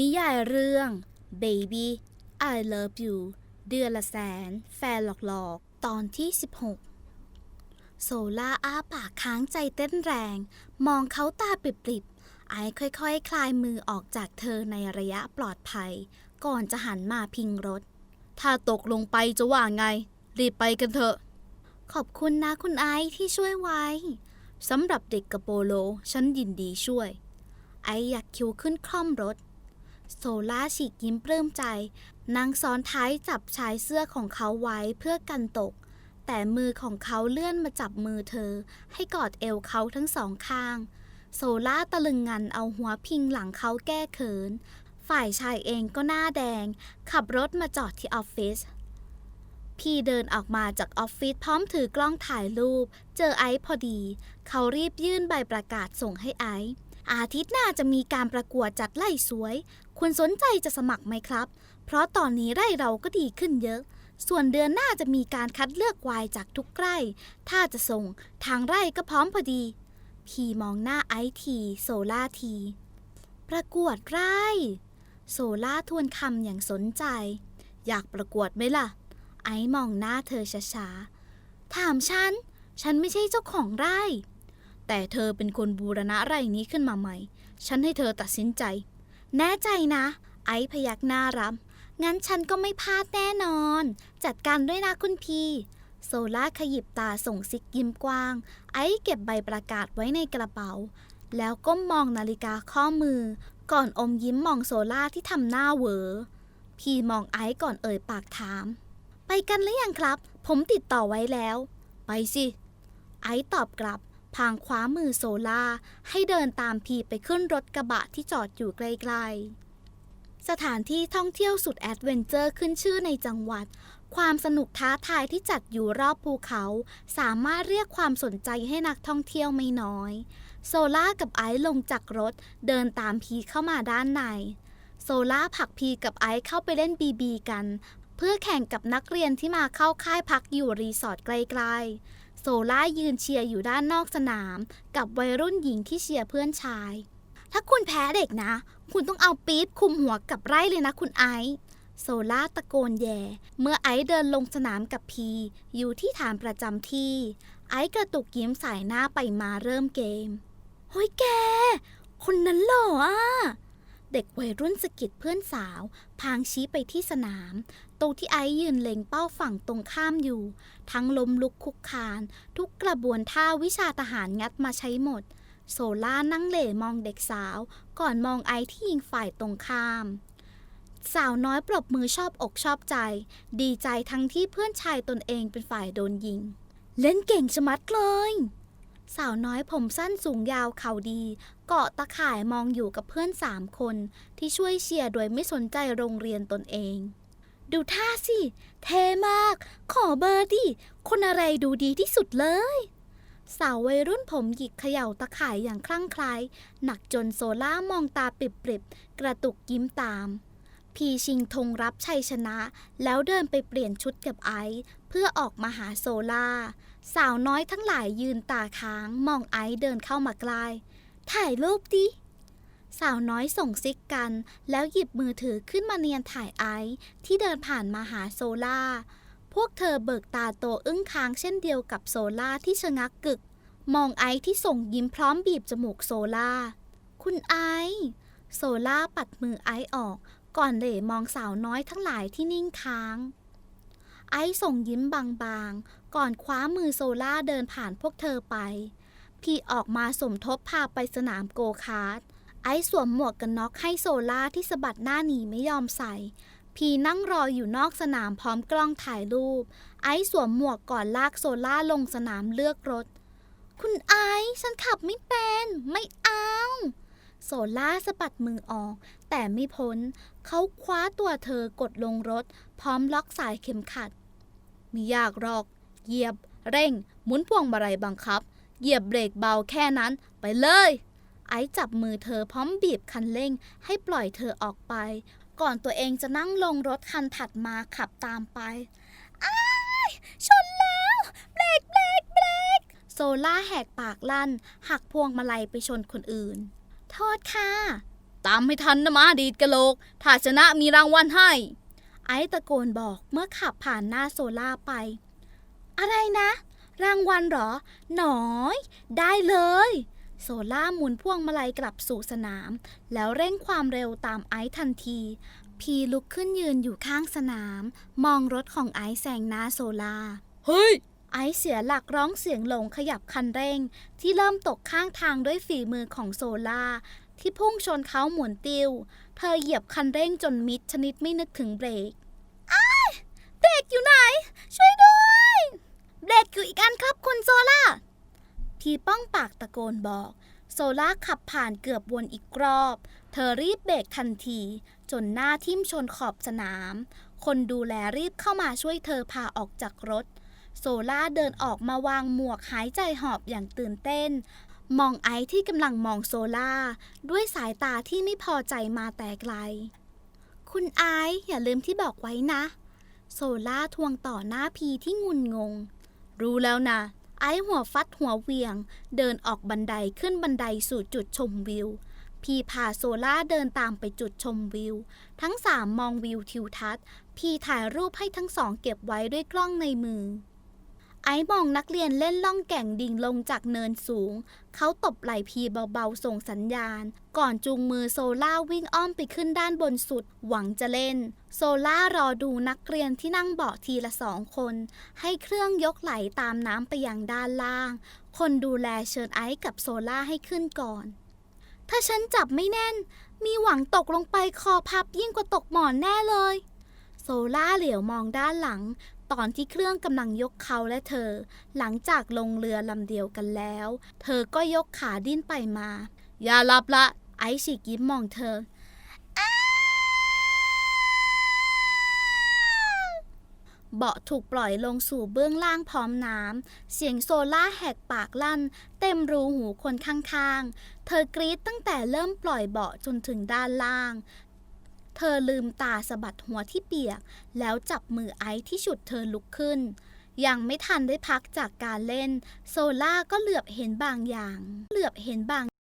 นิยายเรื่อง Baby I Love You เดือนละแสน แฟนหลอกๆ ตอนที่ 16 โซล่าอ้าปากค้างใจเต้นแรง มองเขาตาปริบๆ ไอค่อยๆคคลายมือออกจากเธอในระยะปลอดภัย ก่อนจะหันมาพิงรถ ถ้าตกลงไปจะว่าไง รีบไปกันเถอะ ขอบคุณนะคุณไอที่ช่วยไว้สำหรับเด็กกระโปโล ฉันยินดีช่วย ไออยากคิวขึ้นคล่อมรถ โซล่าฉีกยิ้มปลื้มใจ นางซ้อนท้ายจับชายเสื้อของเขาไว้เพื่อกันตก แต่มือของเขาเลื่อนมาจับมือเธอ ให้กอดเอวเขาทั้งสองข้าง โซล่าตะลึงงันเอาหัวพิงหลังเขาแก้เขิน ฝ่ายชายเองก็หน้าแดง ขับรถมาจอดที่ออฟฟิศพี่เดินออกมาจากออฟฟิศพร้อมถือกล้องถ่ายรูป เจอไอซ์พอดี เขารีบยื่นใบประกาศส่งให้ไอซ์อาทิตย์หน้าจะมีการประกวดจัดไล่สวย คุณสนใจจะสมัครไหมครับ เพราะตอนนี้ไร่เราก็ดีขึ้นเยอะ ส่วนเดือนหน้าจะมีการคัดเลือกวายจากทุกไร่ ถ้าจะส่ง ทางไร่ก็พร้อมพอดี พี่มองหน้าไอทีโซล่าที ประกวดไร่ โซล่าทวนคำอย่างสนใจ อยากประกวดไหมล่ะ ไอมองหน้าเธอช้าๆ ถามฉัน ฉันไม่ใช่เจ้าของไร่ แต่เธอเป็นคนบูรณะไร่นี้ขึ้นมาใหม่ ฉันให้เธอตัดสินใจ แน่ใจนะ ไอซ์พยักหน้ารับงั้นฉันก็ไม่พลาดแน่นอน จัดการด้วยนะคุณพีโซล่าขยิบตาส่งซิกยิ้มกว้าง ไอซ์เก็บใบประกาศไว้ในกระเป๋า แล้วก้มมองนาฬิกาข้อมือ ก่อนอมยิ้มมองโซล่าที่ทำหน้าเหวอพีมองไอซ์ก่อนเอ่ยปากถาม ไปกันหรือยังครับ ผมติดต่อไว้แล้ว ไปสิ ไอซ์ตอบกลับ พางคว้ามือโซล่าให้เดินตามพีไปขึ้นรถกระบะที่จอดอยู่ใกลๆ สถานที่ท่องเที่ยวสุดแอดเวนเจอร์ขึ้นชื่อในจังหวัด ความสนุกท้าทายที่จัดอยู่รอบภูเขา สามารถเรียกความสนใจให้นักท่องเที่ยวไม่น้อย โซล่ากับไอซ์ลงจากรถเดินตามพีเข้ามาด้านใน โซล่าผลักพีกับไอซ์เข้าไปเล่นบีบีกัน เพื่อแข่งกับนักเรียนที่มาเข้าค่ายพักอยู่รีสอร์ทไกลๆ โซล่ายืนเชียร์อยู่ด้านนอกสนาม กับวัยรุ่นหญิงที่เชียร์เพื่อนชาย ถ้าคุณแพ้เด็กนะ คุณต้องเอาปี๊บคุมหัวกับไร่เลยนะคุณไอซ์โซล่าตะโกนแย่ เมื่อไอซ์เดินลงสนามกับพี อยู่ที่ฐานประจำที่ ไอซ์กระตุกยิ้มสายหน้าไปมาเริ่มเกมเฮ้ยแก คนนั้นหล่ออะ เด็กวัยรุ่นสกิดเพื่อนสาว พางชี้ไปที่สนาม ตรงที่ไอซ์ยืนเล็งเป้าฝั่งตรงข้ามอยู่ ทั้งลมลุกคุกคาน ทุกกระบวนท่าวิชาทหารงัดมาใช้หมด โซล่านั่งเหล่มองเด็กสาว ก่อนมองไอซ์ที่ยิงฝ่ายตรงข้าม สาวน้อยปรบมือชอบอกชอบใจ ดีใจทั้งที่เพื่อนชายตนเองเป็นฝ่ายโดนยิง เล่นเก่งชะมัดเลยสาวน้อยผมสั้นสูงยาวเข่าดี เกาะตะข่ายมองอยู่กับเพื่อนสามคนที่ช่วยเชียร์โดยไม่สนใจโรงเรียนตนเอง ดูท่าสิ เทมาก ขอเบอร์ดิ คนอะไรดูดีที่สุดเลย สาววัยรุ่นผมหยิกเขย่าตะข่ายอย่างคลั่งไคล้หนักจนโซล่ามองตาปริบๆ กระตุกยิ้มตาม พีชิงธงรับชัยชนะ แล้วเดินไปเปลี่ยนชุดกับไอซ์เพื่อออกมาหาโซล่า สาวน้อยทั้งหลายยืนตาค้างมองไอซ์เดินเข้ามาใกล้ ถ่ายรูปดิ สาวน้อยส่งซิกกัน แล้วหยิบมือถือขึ้นมาเนียนถ่ายไอซ์ที่เดินผ่านมาหาโซล่า พวกเธอเบิกตาโตอึ้งค้างเช่นเดียวกับโซล่าที่ชะงักกึก มองไอซ์ที่ส่งยิ้มพร้อมบีบจมูกโซล่า คุณไอซ์โซล่าปัดมือไอซ์ออก ก่อนเหล่มองสาวน้อยทั้งหลายที่นิ่งค้าง ไอซ์ส่งยิ้มบางๆ ก่อนคว้ามือโซล่าเดินผ่านพวกเธอไป พี่ออกมาสมทบพาไปสนามโกคาร์ทไอซ์สวมหมวกกันน็อกให้โซล่าที่สะบัดหน้าหนีไม่ยอมใส่ พีนั่งรออยู่นอกสนามพร้อมกล้องถ่ายรูป ไอซ์สวมหมวกก่อนลากโซล่าลงสนามเลือกรถ คุณไอซ์ฉันขับไม่เป็น ไม่เอาโซล่าสะบัดมือออก แต่ไม่พ้น เขาคว้าตัวเธอกดลงรถ พร้อมล็อกสายเข็มขัดไม่ยากหรอก เหยียบ เร่ง หมุนพวงมาลัยบังคับ เหยียบเบรกเบาแค่นั้นไปเลย ไอซ์จับมือเธอพร้อมบีบคันเร่งให้ปล่อยเธอออกไป ก่อนตัวเองจะนั่งลงรถคันถัดมาขับตามไปอ้ายชนแล้วเบรกเบรกเบรกโซล่าแหกปากลั่น หักพวงมาลัยไปชนคนอื่น โทษค่ะ ตามไม่ทันนะมาดีดกะโหลก ถ้าชนะมีรางวัลให้ ไอซ์ตะโกนบอกเมื่อขับผ่านหน้าโซล่าไป อะไรนะ รางวัลเหรอ หนอย ได้เลย โซล่าหมุนพวงมาลัยกลับสู่สนาม แล้วเร่งความเร็วตามไอซ์ทันที พีลุกขึ้นยืนอยู่ข้างสนาม มองรถของไอซ์แซงหน้าโซล่า เฮ้ย ไอซ์เสียหลักร้องเสียงหลงขยับคันเร่ง ที่เริ่มตกข้างทางด้วยฝีมือของโซล่าที่พุ่งชนเขาหมุนติว เธอเหยียบคันเร่งจนมิดชนิดไม่นึกถึงเบรกอ้ายเบรกอยู่ไหน ช่วยด้วย เบรกอยู่อีกอันครับคุณโซล่า พีป้องปากตะโกนบอก โซล่าขับผ่านเกือบวนอีกรอบ เธอรีบเบรกทันที จนหน้าทิ่มชนขอบสนาม คนดูแลรีบเข้ามาช่วยเธอพาออกจากรถ โซล่าเดินออกมาวางหมวกหายใจหอบอย่างตื่นเต้น มองไอซ์ที่กำลังมองโซล่า ด้วยสายตาที่ไม่พอใจมาแต่ไกล คุณไอซ์อย่าลืมที่บอกไว้นะ โซล่าทวงต่อหน้าพีที่งุนงง รู้แล้วนะ ไอหัวฟัดหัวเวียง เดินออกบันไดขึ้นบันไดสู่จุดชมวิว พี่พาโซล่าเดินตามไปจุดชมวิว ทั้งสามมองวิวทิวทัศน์ พี่ถ่ายรูปให้ทั้งสองเก็บไว้ด้วยกล้องในมือ ไอ้มองนักเรียนเล่นล่องแก่งดิ่งลงจากเนินสูง เขาตบไหล่พีเบาๆส่งสัญญาณ ก่อนจูงมือโซล่าวิ่งอ้อมไปขึ้นด้านบนสุด หวังจะเล่น โซล่ารอดูนักเรียนที่นั่งเบาะทีละสองคน ให้เครื่องยกไหลตามน้ำไปยังด้านล่าง คนดูแลเชิญไอซ์กับโซล่าให้ขึ้นก่อน ถ้าฉันจับไม่แน่น มีหวังตกลงไปคอพับยิ่งกว่าตกหมอนแน่เลยโซล่าเหลียวมองด้านหลัง ตอนที่เครื่องกำลังยกเขาและเธอ หลังจากลงเรือลำเดียวกันแล้ว เธอก็ยกขาดิ้นไปมา อย่าหลับละ ไอซ์ฉีกยิ้มมองเธอ เบาะถูกปล่อยลงสู่เบื้องล่างพร้อมน้ำ เสียงโซล่าแหกปากลั่น เต็มรูหูคนข้างๆ เธอกรี๊ดตั้งแต่เริ่มปล่อยเบาะจนถึงด้านล่าง เธอลืมตาสะบัดหัวที่เปียก แล้วจับมือไอซ์ที่ฉุดเธอลุกขึ้น ยังไม่ทันได้พักจากการเล่น โซล่าก็เหลือบเห็นบางอย่าง เหลือบเห็นบาง